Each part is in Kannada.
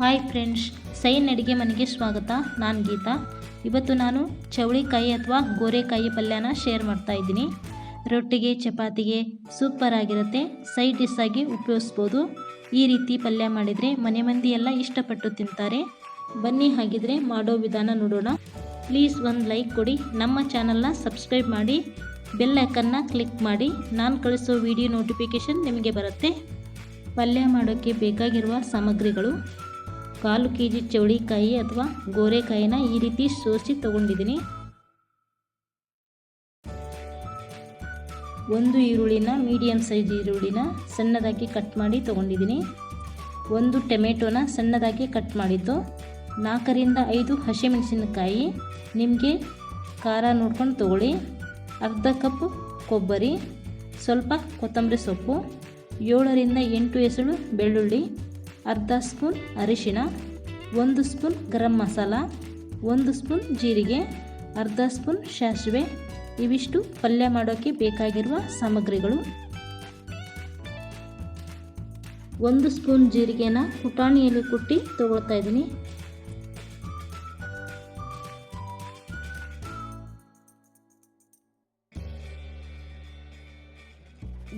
ಹಾಯ್ ಫ್ರೆಂಡ್ಸ್ ಸೈನ್ ಅಡುಗೆ ಮನೆಗೆ ಸ್ವಾಗತ. ನಾನು ಗೀತಾ. ಇವತ್ತು ನಾನು ಚವಳಿಕಾಯಿ ಅಥವಾ ಗೋರೆಕಾಯಿ ಪಲ್ಯನ ಶೇರ್ ಮಾಡ್ತಾ ಇದ್ದೀನಿ. ರೊಟ್ಟಿಗೆ, ಚಪಾತಿಗೆ ಸೂಪರ್ ಆಗಿರುತ್ತೆ. ಸೈಡ್ ಡಿಶ್ ಆಗಿ ಉಪಯೋಗಿಸ್ಬೋದು. ಈ ರೀತಿ ಪಲ್ಯ ಮಾಡಿದರೆ ಮನೆ ಮಂದಿ ಎಲ್ಲ ಇಷ್ಟಪಟ್ಟು ತಿಂತಾರೆ. ಬನ್ನಿ ಹಾಗಿದ್ರೆ ಮಾಡೋ ವಿಧಾನ ನೋಡೋಣ. ಪ್ಲೀಸ್ ಒಂದು ಲೈಕ್ ಕೊಡಿ. ನಮ್ಮ ಚಾನಲ್ನ ಸಬ್ಸ್ಕ್ರೈಬ್ ಮಾಡಿ. ಬೆಲ್ ಐಕನ್ನ ಕ್ಲಿಕ್ ಮಾಡಿ. ನಾನು ಕಳಿಸೋ ವಿಡಿಯೋ ನೋಟಿಫಿಕೇಷನ್ ನಿಮಗೆ ಬರುತ್ತೆ. ಪಲ್ಯ ಮಾಡೋಕ್ಕೆ ಬೇಕಾಗಿರುವ ಸಾಮಗ್ರಿಗಳು. ಕಾಲು ಕೆ ಜಿ ಚೌಳಿಕಾಯಿ ಅಥವಾ ಗೋರೆಕಾಯಿನ ಈ ರೀತಿ ಸೋಸಿ ತಗೊಂಡಿದ್ದೀನಿ. ಒಂದು ಈರುಳ್ಳಿನ ಮೀಡಿಯಮ್ ಸೈಜ್ ಈರುಳ್ಳಿನ ಸಣ್ಣದಾಗಿ ಕಟ್ ಮಾಡಿ ತೊಗೊಂಡಿದ್ದೀನಿ. ಒಂದು ಟೊಮೆಟೊನ ಸಣ್ಣದಾಗಿ ಕಟ್ ಮಾಡಿದ್ದು. ನಾಲ್ಕರಿಂದ ಐದು ಹಸಿಮೆಣಸಿನಕಾಯಿ. ನಿಮಗೆ ಖಾರ ನೋಡ್ಕೊಂಡು ತೊಗೊಳ್ಳಿ. ಅರ್ಧ ಕಪ್ ಕೊಬ್ಬರಿ. ಸ್ವಲ್ಪ ಕೊತ್ತಂಬರಿ ಸೊಪ್ಪು. ಏಳರಿಂದ ಎಂಟು ಎಸಳು ಬೆಳ್ಳುಳ್ಳಿ. ಅರ್ಧ ಸ್ಪೂನ್ ಅರಿಶಿಣ, ಒಂದು ಸ್ಪೂನ್ ಗರಂ ಮಸಾಲ, ಒಂದು ಸ್ಪೂನ್ ಜೀರಿಗೆ, ಅರ್ಧ ಸ್ಪೂನ್ ಸಾಸಿವೆ ಇವಿಷ್ಟು ಪಲ್ಯ ಮಾಡೋಕ್ಕೆ ಬೇಕಾಗಿರುವ ಸಾಮಗ್ರಿಗಳು. ಒಂದು ಸ್ಪೂನ್ ಜೀರಿಗೆನ ಪುಟಾಣಿಯಲ್ಲಿ ಕುಟ್ಟಿ ತಗೊಳ್ತಾ ಇದ್ದೀನಿ.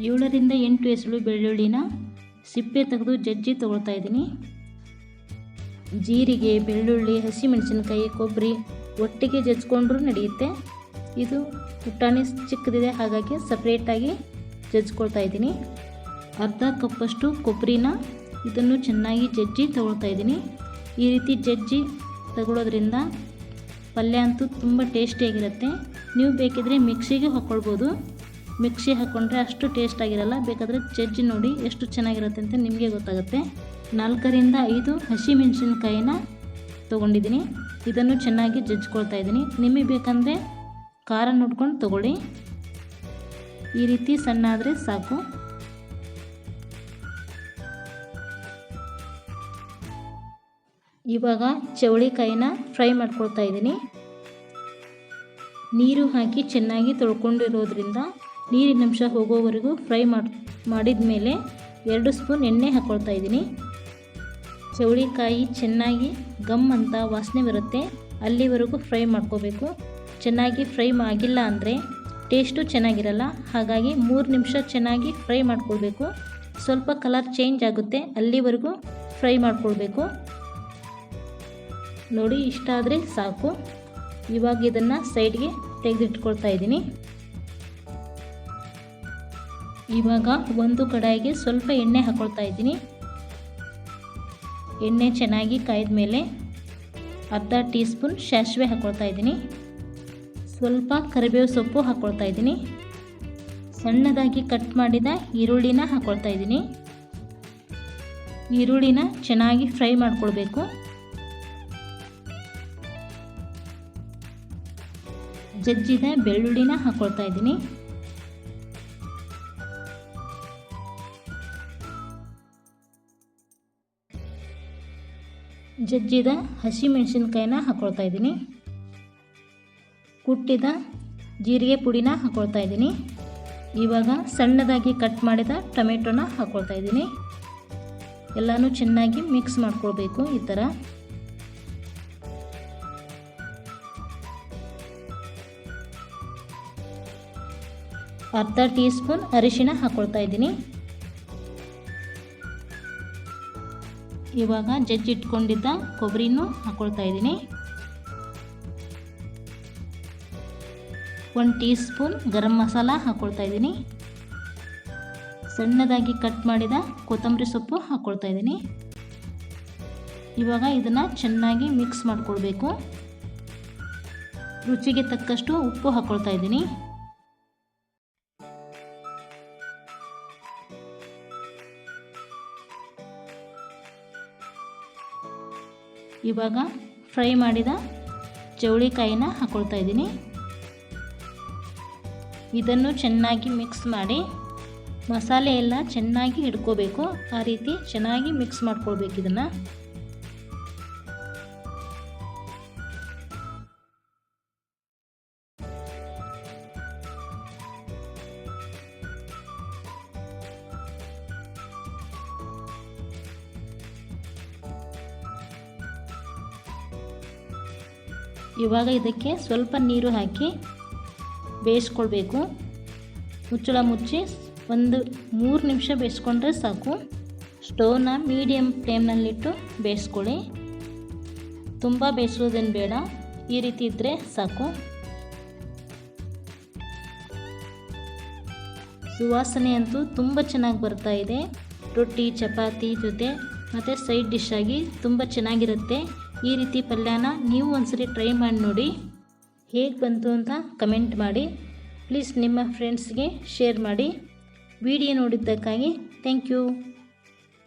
ಏಳರಿಂದ ಎಂಟು ಎಸಳು ಬೆಳ್ಳುಳ್ಳಿನ ಸಿಪ್ಪೆ ತೆಗೆದು ಜಜ್ಜಿ ತಗೊಳ್ತಾ ಇದ್ದೀನಿ. ಜೀರಿಗೆ, ಬೆಳ್ಳುಳ್ಳಿ, ಹಸಿಮೆಣಸಿನ್ಕಾಯಿ, ಕೊಬ್ಬರಿ ಒಟ್ಟಿಗೆ ಜಜ್ಕೊಂಡ್ರೂ ನಡೆಯುತ್ತೆ. ಇದು ಪುಟಾಣಿ ಚಿಕ್ಕದಿದೆ, ಹಾಗಾಗಿ ಸಪ್ರೇಟಾಗಿ ಜಜ್ಕೊಳ್ತಾ ಇದ್ದೀನಿ. ಅರ್ಧ ಕಪ್ಪಷ್ಟು ಕೊಬ್ಬರಿನ ಇದನ್ನು ಚೆನ್ನಾಗಿ ಜಜ್ಜಿ ತಗೊಳ್ತಾ ಇದ್ದೀನಿ. ಈ ರೀತಿ ಜಜ್ಜಿ ತಗೊಳ್ಳೋದ್ರಿಂದ ಪಲ್ಯ ಅಂತೂ ತುಂಬ ಟೇಸ್ಟಿಯಾಗಿರುತ್ತೆ. ನೀವು ಬೇಕಿದ್ರೆ ಮಿಕ್ಸಿಗೆ ಹಾಕ್ಕೊಳ್ಬೋದು. ಮಿಕ್ಸಿ ಹಾಕ್ಕೊಂಡ್ರೆ ಅಷ್ಟು ಟೇಸ್ಟ್ ಆಗಿರಲ್ಲ. ಬೇಕಾದರೆ ಜಜ್ಜಿ ನೋಡಿ ಎಷ್ಟು ಚೆನ್ನಾಗಿರುತ್ತೆ ಅಂತ ನಿಮಗೆ ಗೊತ್ತಾಗುತ್ತೆ. ನಾಲ್ಕರಿಂದ ಐದು ಹಸಿ ಮೆಣಸಿನ್ಕಾಯಿನ ತೊಗೊಂಡಿದ್ದೀನಿ. ಇದನ್ನು ಚೆನ್ನಾಗಿ ಜಜ್ಕೊಳ್ತಾ ಇದ್ದೀನಿ. ನಿಮಗೆ ಬೇಕಂದರೆ ಖಾರ ನೋಡ್ಕೊಂಡು ತೊಗೊಳ್ಳಿ. ಈ ರೀತಿ ಸಣ್ಣ ಆದರೆ ಸಾಕು. ಇವಾಗ ಚವಳಿಕಾಯಿನ ಫ್ರೈ ಮಾಡ್ಕೊಳ್ತಾ ಇದ್ದೀನಿ. ನೀರು ಹಾಕಿ ಚೆನ್ನಾಗಿ ತೊಳ್ಕೊಂಡಿರೋದ್ರಿಂದ ನೀರಿನ ಅಂಶ ಹೋಗೋವರೆಗೂ ಫ್ರೈ ಮಾಡಿ, ಮಾಡಿದ ಮೇಲೆ ಎರಡು ಸ್ಪೂನ್ ಎಣ್ಣೆ ಹಾಕ್ಕೊಳ್ತಾ ಇದ್ದೀನಿ. ಚೌಳಿಕಾಯಿ ಚೆನ್ನಾಗಿ ಗಮ್ ಅಂತ ವಾಸನೆ ಬರುತ್ತೆ. ಅಲ್ಲಿವರೆಗೂ ಫ್ರೈ ಮಾಡ್ಕೋಬೇಕು. ಚೆನ್ನಾಗಿ ಫ್ರೈ ಆಗಿಲ್ಲ ಅಂದರೆ ಟೇಸ್ಟು ಚೆನ್ನಾಗಿರಲ್ಲ. ಹಾಗಾಗಿ ಮೂರು ನಿಮಿಷ ಚೆನ್ನಾಗಿ ಫ್ರೈ ಮಾಡ್ಕೊಳ್ಬೇಕು. ಸ್ವಲ್ಪ ಕಲರ್ ಚೇಂಜ್ ಆಗುತ್ತೆ. ಅಲ್ಲಿವರೆಗೂ ಫ್ರೈ ಮಾಡ್ಕೊಳ್ಬೇಕು. ನೋಡಿ, ಇಷ್ಟ ಆದರೆ ಸಾಕು. ಇವಾಗ ಇದನ್ನು ಸೈಡ್ಗೆ ತೆಗೆದಿಟ್ಕೊಳ್ತಾ ಇದ್ದೀನಿ. ಇವಾಗ ಒಂದು ಕಡಾಯಿಗೆ ಸ್ವಲ್ಪ ಎಣ್ಣೆ ಹಾಕ್ಕೊಳ್ತಾ ಇದ್ದೀನಿ. ಎಣ್ಣೆ ಚೆನ್ನಾಗಿ ಕಾಯ್ದ ಮೇಲೆ ಅರ್ಧ ಟೀ ಸ್ಪೂನ್ ಸಾಸಿವೆ ಹಾಕ್ಕೊಳ್ತಾ ಇದ್ದೀನಿ. ಸ್ವಲ್ಪ ಕರಿಬೇವು ಸೊಪ್ಪು ಹಾಕ್ಕೊಳ್ತಾ ಇದ್ದೀನಿ. ಸಣ್ಣದಾಗಿ ಕಟ್ ಮಾಡಿದ ಈರುಳ್ಳಿನ ಹಾಕ್ಕೊಳ್ತಾ ಇದ್ದೀನಿ. ಈರುಳ್ಳಿನ ಚೆನ್ನಾಗಿ ಫ್ರೈ ಮಾಡಿಕೊಳ್ಬೇಕು. ಜಜ್ಜಿದ ಬೆಳ್ಳುಳ್ಳಿನ ಹಾಕ್ಕೊಳ್ತಾ ಇದ್ದೀನಿ. ಜಜ್ಜಿದ ಹಸಿ ಮೆಣಸಿನ್ಕಾಯಿನ ಹಾಕ್ಕೊಳ್ತಾ ಇದ್ದೀನಿ. ಕುಟ್ಟಿದ ಜೀರಿಗೆ ಪುಡಿನ ಹಾಕ್ಕೊಳ್ತಾ ಇದ್ದೀನಿ. ಇವಾಗ ಸಣ್ಣದಾಗಿ ಕಟ್ ಮಾಡಿದ ಟೊಮೆಟೊನ ಹಾಕ್ಕೊಳ್ತಾ ಇದ್ದೀನಿ. ಎಲ್ಲನೂ ಚೆನ್ನಾಗಿ ಮಿಕ್ಸ್ ಮಾಡ್ಕೊಳ್ಬೇಕು ಈ ಥರ. ಅರ್ಧ ಟೀ ಸ್ಪೂನ್ ಅರಿಶಿನ ಹಾಕ್ಕೊಳ್ತಾ ಇದ್ದೀನಿ. ಇವಾಗ ಜಜ್ಜಿಟ್ಕೊಂಡಿದ್ದ ಕೊಬ್ಬರಿನೂ ಹಾಕ್ಕೊಳ್ತಾ ಇದ್ದೀನಿ. ಒಂದು ಟೀ ಸ್ಪೂನ್ ಗರಂ ಮಸಾಲ ಹಾಕ್ಕೊಳ್ತಾ ಇದ್ದೀನಿ. ಸಣ್ಣದಾಗಿ ಕಟ್ ಮಾಡಿದ ಕೊತ್ತಂಬರಿ ಸೊಪ್ಪು ಹಾಕ್ಕೊಳ್ತಾ ಇದ್ದೀನಿ. ಇವಾಗ ಇದನ್ನು ಚೆನ್ನಾಗಿ ಮಿಕ್ಸ್ ಮಾಡಿಕೊಳ್ಬೇಕು. ರುಚಿಗೆ ತಕ್ಕಷ್ಟು ಉಪ್ಪು ಹಾಕ್ಕೊಳ್ತಾ ಇದ್ದೀನಿ. ಇವಾಗ ಫ್ರೈ ಮಾಡಿದ ಚೌಳಿಕಾಯಿನ ಹಾಕ್ಕೊಳ್ತಾ ಇದ್ದೀನಿ. ಇದನ್ನು ಚೆನ್ನಾಗಿ ಮಿಕ್ಸ್ ಮಾಡಿ ಮಸಾಲೆ ಎಲ್ಲ ಚೆನ್ನಾಗಿ ಹಿಡ್ಕೋಬೇಕು. ಆ ರೀತಿ ಚೆನ್ನಾಗಿ ಮಿಕ್ಸ್ ಮಾಡ್ಕೊಳ್ಬೇಕು ಇದನ್ನು. ಇವಾಗ ಇದಕ್ಕೆ ಸ್ವಲ್ಪ ನೀರು ಹಾಕಿ ಬೇಯಿಸ್ಕೊಳ್ಬೇಕು. ಮುಚ್ಚಳ ಮುಚ್ಚಿ ಒಂದು ಮೂರು ನಿಮಿಷ ಬೇಯಿಸ್ಕೊಂಡ್ರೆ ಸಾಕು. ಸ್ಟೋವ್ನ ಮೀಡಿಯಮ್ ಫ್ಲೇಮ್ನಲ್ಲಿಟ್ಟು ಬೇಯಿಸ್ಕೊಳ್ಳಿ. ತುಂಬ ಬೇಯಿಸೋದೇನು ಬೇಡ, ಈ ರೀತಿ ಇದ್ದರೆ ಸಾಕು. ಸುವಾಸನೆ ಅಂತೂ ತುಂಬ ಚೆನ್ನಾಗಿ ಬರ್ತಾ ಇದೆ. ರೊಟ್ಟಿ, ಚಪಾತಿ ಜೊತೆ ಮತ್ತು ಸೈಡ್ ಡಿಶ್ ಆಗಿ ತುಂಬ ಚೆನ್ನಾಗಿರುತ್ತೆ. ಈ ರೀತಿ ಪಲ್ಯನ ನೀವು ಒಂದ್ಸರಿ ಟ್ರೈ ಮಾಡಿ ನೋಡಿ ಹೇಗೆ ಬಂತು ಅಂತ ಕಮೆಂಟ್ ಮಾಡಿ. ಪ್ಲೀಸ್ ನಿಮ್ಮ ಫ್ರೆಂಡ್ಸ್ಗೆ ಶೇರ್ ಮಾಡಿ. ವಿಡಿಯೋ ನೋಡಿದ್ದಕ್ಕಾಗಿ ಥ್ಯಾಂಕ್ ಯು